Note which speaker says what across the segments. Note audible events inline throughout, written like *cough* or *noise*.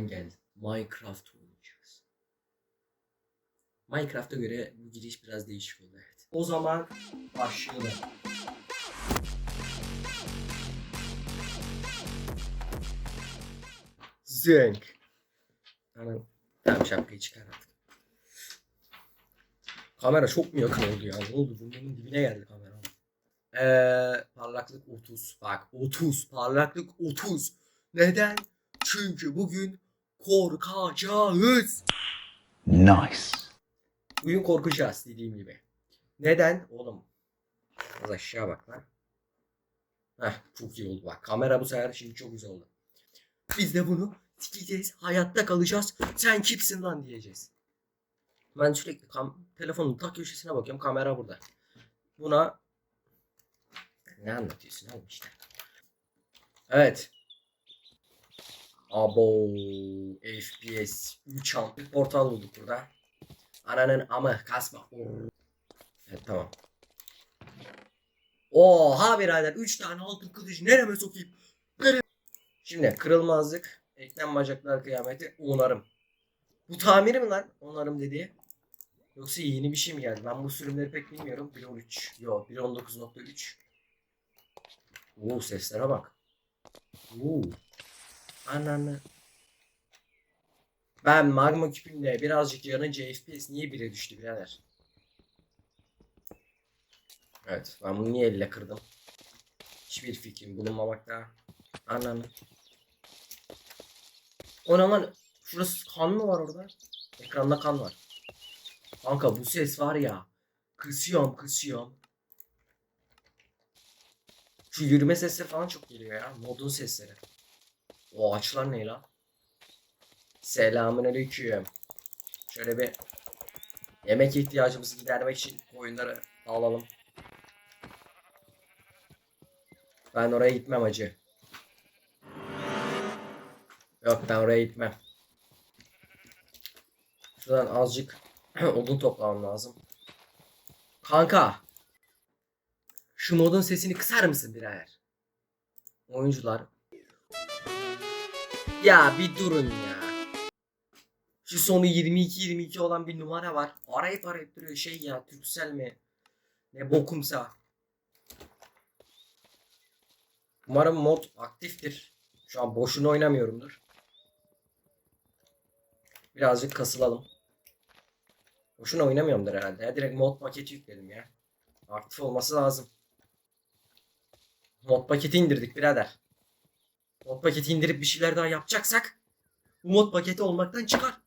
Speaker 1: ben geldim. Minecraft oynayacağız. Minecraft'a göre bu giriş biraz değişik oldu evet. O zaman başlayalım. Zınk. Tamam. Tamam şapkayı çıkar artık. Kamera çok mu yakın oldu ya? Ne oldu? Burnumun dibine geldi kamera. Ee, parlaklık 30. Bak 30. Parlaklık 30. Neden? Çünkü bugün korkacağız.
Speaker 2: Nice.
Speaker 1: Bugün korkacağız dediğim gibi. Neden? Oğlum. Az aşağı bak lan. Heh, çok iyi oldu bak. Kamera bu sefer şimdi çok güzel oldu. Biz de bunu sikeceğiz. Hayatta kalacağız. Sen kimsin lan diyeceğiz. Ben sürekli kam telefonun tak köşesine bakıyorum. Kamera burada. Buna ne anlatıyorsun oğlum işte. Evet. Abo FPS 3 amp portal bulduk burada. Ananın amı kasma. Evet tamam. Oha birader 3 tane altın kılıç nereme sokayım? Nereye? Şimdi kırılmazlık, eklem bacaklar kıyameti, onarım. Bu tamiri mi lan? Onarım dediği. Yoksa yeni bir şey mi geldi? Ben bu sürümleri pek bilmiyorum. 1.13. Yok 1.19.3. Oo seslere bak. Oo. Ananı. Ben magma küpümle birazcık yanınca FPS niye 1'e düştü birader? Evet ben bunu niye elle kırdım? Hiçbir fikrim bulunmamakta. Ananı. O lan? Şurası kan mı var orada? Ekranda kan var. Kanka bu ses var ya. Kısıyorum kısıyorum. Şu yürüme sesleri falan çok geliyor ya. Modun sesleri. O ağaçlar ne lan? Selamünaleyküm. Şöyle bir yemek ihtiyacımızı gidermek için koyunları alalım. Ben oraya gitmem acı. Yok ben oraya gitmem. Şuradan azıcık *clears throat* odun toplamam lazım. Kanka. Şu modun sesini kısar mısın birader? Oyuncular. Ya bir durun ya. Şu sonu 22-22 olan bir numara var. Arayıp arayıp duruyor şey ya Türksel mi? Ne bokumsa. Umarım mod aktiftir. Şu an boşuna oynamıyorumdur. Birazcık kasılalım. Boşuna oynamıyorumdur herhalde. Ya direkt mod paketi yükledim ya. Aktif olması lazım. Mod paketi indirdik birader. Mod paketi indirip bir şeyler daha yapacaksak bu mod paketi olmaktan çıkar.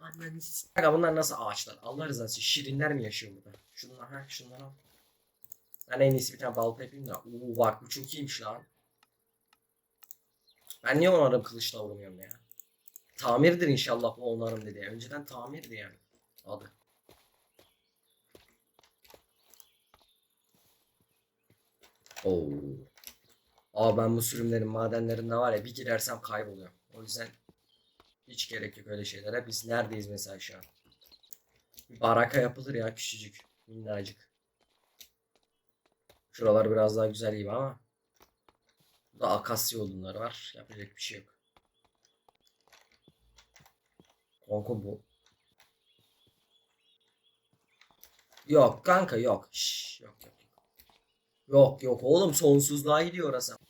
Speaker 1: Annen Aga bunlar nasıl ağaçlar? Allah rızası için şirinler mi yaşıyor burada? Şunlar ha şunlar al. Ben en iyisi bir tane balta yapayım da. Oo bak bu çok iyiymiş lan. Ben niye onarım kılıçla vurmuyorum ya? Tamirdir inşallah bu onarım dedi. Önceden tamirdi yani. Adı. Oo. Aa ben bu sürümlerin madenlerinde var ya bir girersem kayboluyorum. O yüzden hiç gerek yok öyle şeylere. Biz neredeyiz mesela şu an? Baraka yapılır ya küçücük. Minnacık. Şuralar biraz daha güzel gibi ama. Burada akasya odunları var. Yapacak bir şey yok. Kanka bu. Yok kanka yok. Şş, yok. yok. Yok yok oğlum sonsuzluğa gidiyor orası.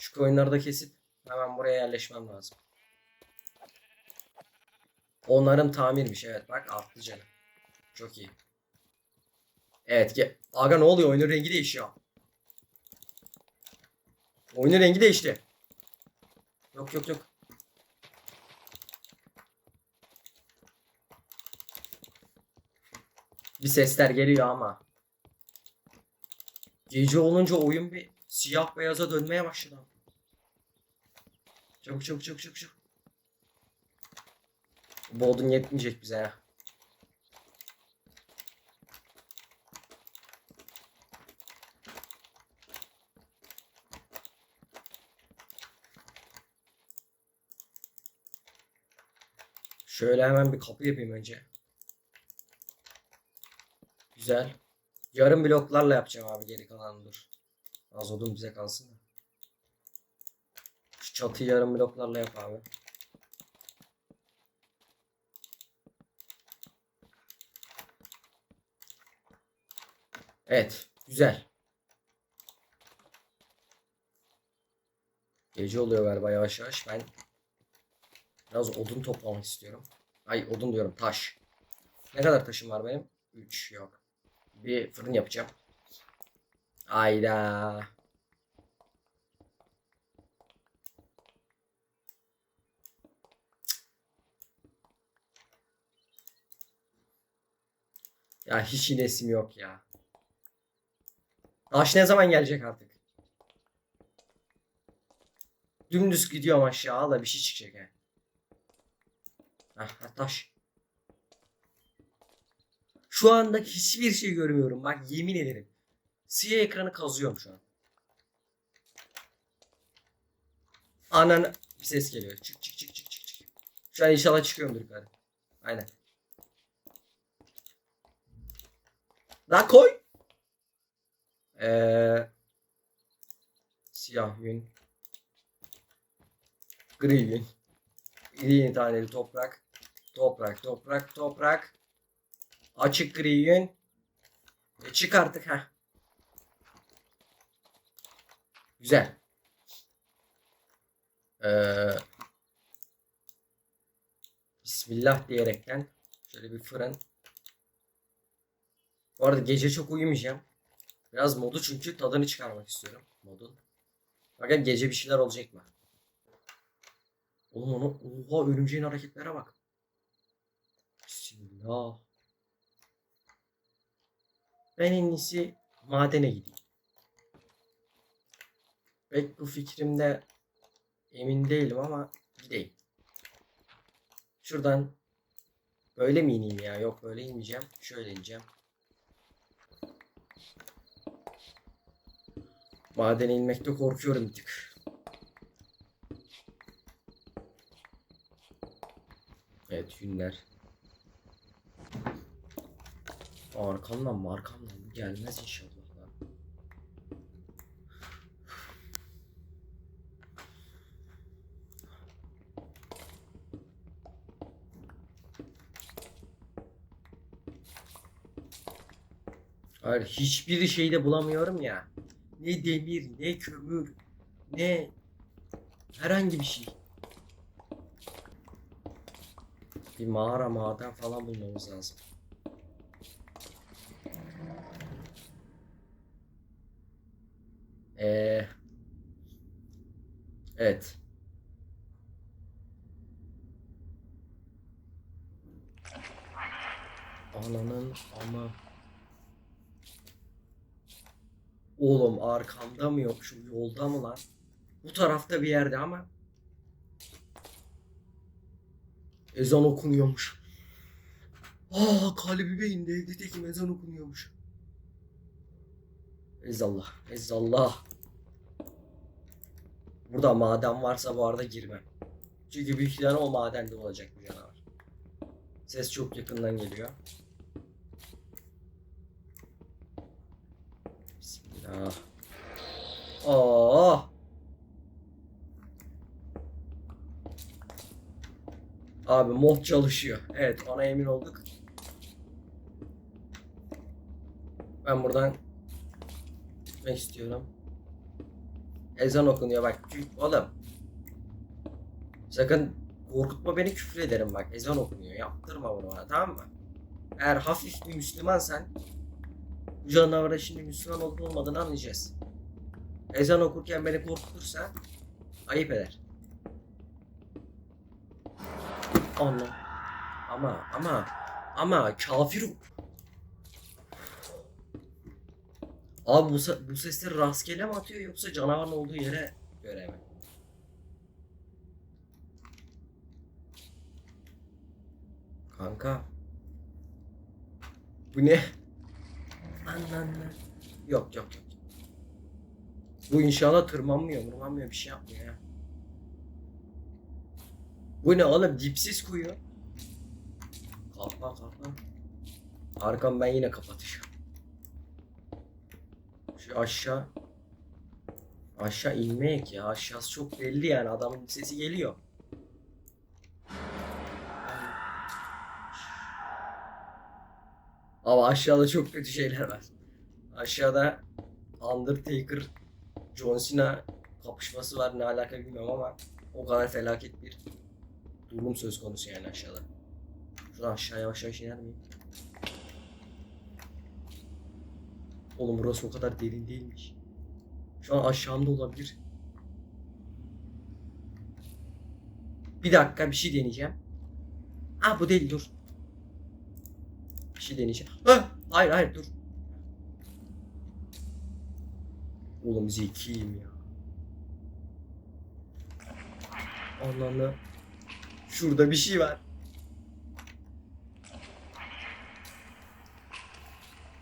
Speaker 1: Şu koyunları da kesip hemen buraya yerleşmem lazım. Onların tamirmiş evet bak arttı canım. Çok iyi. Evet ge Aga ne oluyor oyunun rengi değişiyor. Oyunun rengi değişti. Yok yok yok. Bir sesler geliyor ama. Gece olunca oyun bir siyah beyaza dönmeye başladı. Çabuk çabuk çabuk çabuk çabuk. Bu yetmeyecek bize ya. Şöyle hemen bir kapı yapayım önce. Güzel. Yarım bloklarla yapacağım abi geri kalanını dur. Az odun bize kalsın da. Şu çatıyı yarım bloklarla yap abi. Evet. Güzel. Gece oluyor galiba yavaş yavaş. Ben biraz odun toplamak istiyorum. Ay odun diyorum taş. Ne kadar taşım var benim? 3 yok. Bir fırın yapacağım. Ayda. Ya hiç inesim yok ya. Taş ne zaman gelecek artık? Dümdüz gidiyorum aşağı da bir şey çıkacak he. Hah, hah, taş. Şu anda hiçbir şey görmüyorum. Bak yemin ederim. Siyah ekranı kazıyorum şu an. Anan bir ses geliyor. Çık çık çık çık çık çık. Şu an inşallah çıkıyorumdur yukarı. Aynen. La koy. Ee, siyah yün. Gri yün. İri taneli toprak. Toprak, toprak, toprak. Açık gri yün. E çık artık ha. Güzel. Ee, Bismillah diyerekten şöyle bir fırın. Bu arada gece çok uyumayacağım. Biraz modu çünkü tadını çıkarmak istiyorum modun. Bakın gece bir şeyler olacak mı? Oğlum onu oha örümceğin hareketlere bak. Bismillah. Ben en iyisi madene gideyim. Pek bu fikrimde emin değilim ama gideyim. Şuradan böyle mi ineyim ya? Yok böyle inmeyeceğim. Şöyle ineceğim. Madene inmekte korkuyorum bir tık. Evet yünler. Arkamdan mı arkamdan mı gelmez inşallah lan. Hayır hiçbir şeyde bulamıyorum ya. Ne demir, ne kömür, ne herhangi bir şey. Bir mağara maden falan bulmamız lazım. Ee, evet. Ananın ama Oğlum arkamda mı yok şu yolda mı lan? Bu tarafta bir yerde ama ezan okunuyormuş. Aa kalbime indi evde tekim ezan okunuyormuş. Ezallah, ezallah. Burada maden varsa bu arada girmem. Çünkü büyük ihtimalle o madende olacak bu canavar. Ses çok yakından geliyor. Bismillah. Aa. Abi mod çalışıyor. Evet ona emin olduk. Ben buradan gitmek istiyorum. Ezan okunuyor bak. Oğlum. Sakın korkutma beni küfür ederim bak. Ezan okunuyor. Yaptırma bunu bana tamam mı? Eğer hafif bir Müslümansan bu canavara şimdi Müslüman olup olmadığını anlayacağız. Ezan okurken beni korkutursa ayıp eder. Allah. Ama ama ama kafir. Abi bu, bu sesleri rastgele mi atıyor yoksa canavarın olduğu yere göre mi? Kanka. Bu ne? Anlanma. Yok yok yok. Bu inşallah tırmanmıyor, tırmanmıyor bir şey yapmıyor ya. Bu ne oğlum dipsiz kuyu. Kalkma kalkma. Arkam ben yine kapatacağım. Şu aşağı. Aşağı inmeyek ya. Aşağısı çok belli yani. Adamın sesi geliyor. Ama aşağıda çok kötü şeyler var. Aşağıda Undertaker John Cena kapışması var ne alaka bilmiyorum ama o kadar felaket bir durum söz konusu yani aşağıda. Şuradan aşağı yavaş yavaş iner miyim? Oğlum burası o kadar derin değilmiş. Şu an aşağımda olabilir. Bir dakika bir şey deneyeceğim. Aa bu değil dur. Bir şey deneyeceğim. Ah, hayır hayır dur. Oğlum zekiyim ya. Anlamlı. Şurada bir şey var.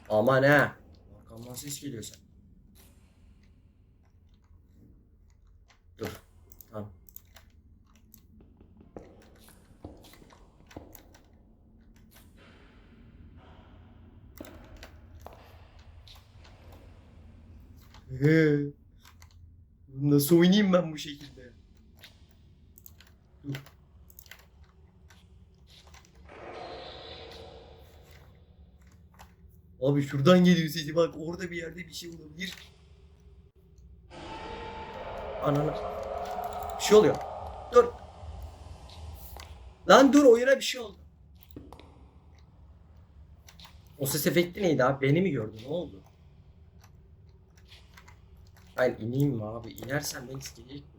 Speaker 1: Aman ha. Arkamdan ses geliyor sen. Dur. Tamam. He. Nasıl oynayayım ben bu şekilde? Dur. Abi şuradan geliyor sesi bak orada bir yerde bir şey olabilir. Ananı. Bir şey oluyor. Dur. Lan dur oyuna bir şey oldu. O ses efekti neydi abi? Beni mi gördü? Ne oldu? Ben ineyim mi abi? İnersem beni sikecek mi?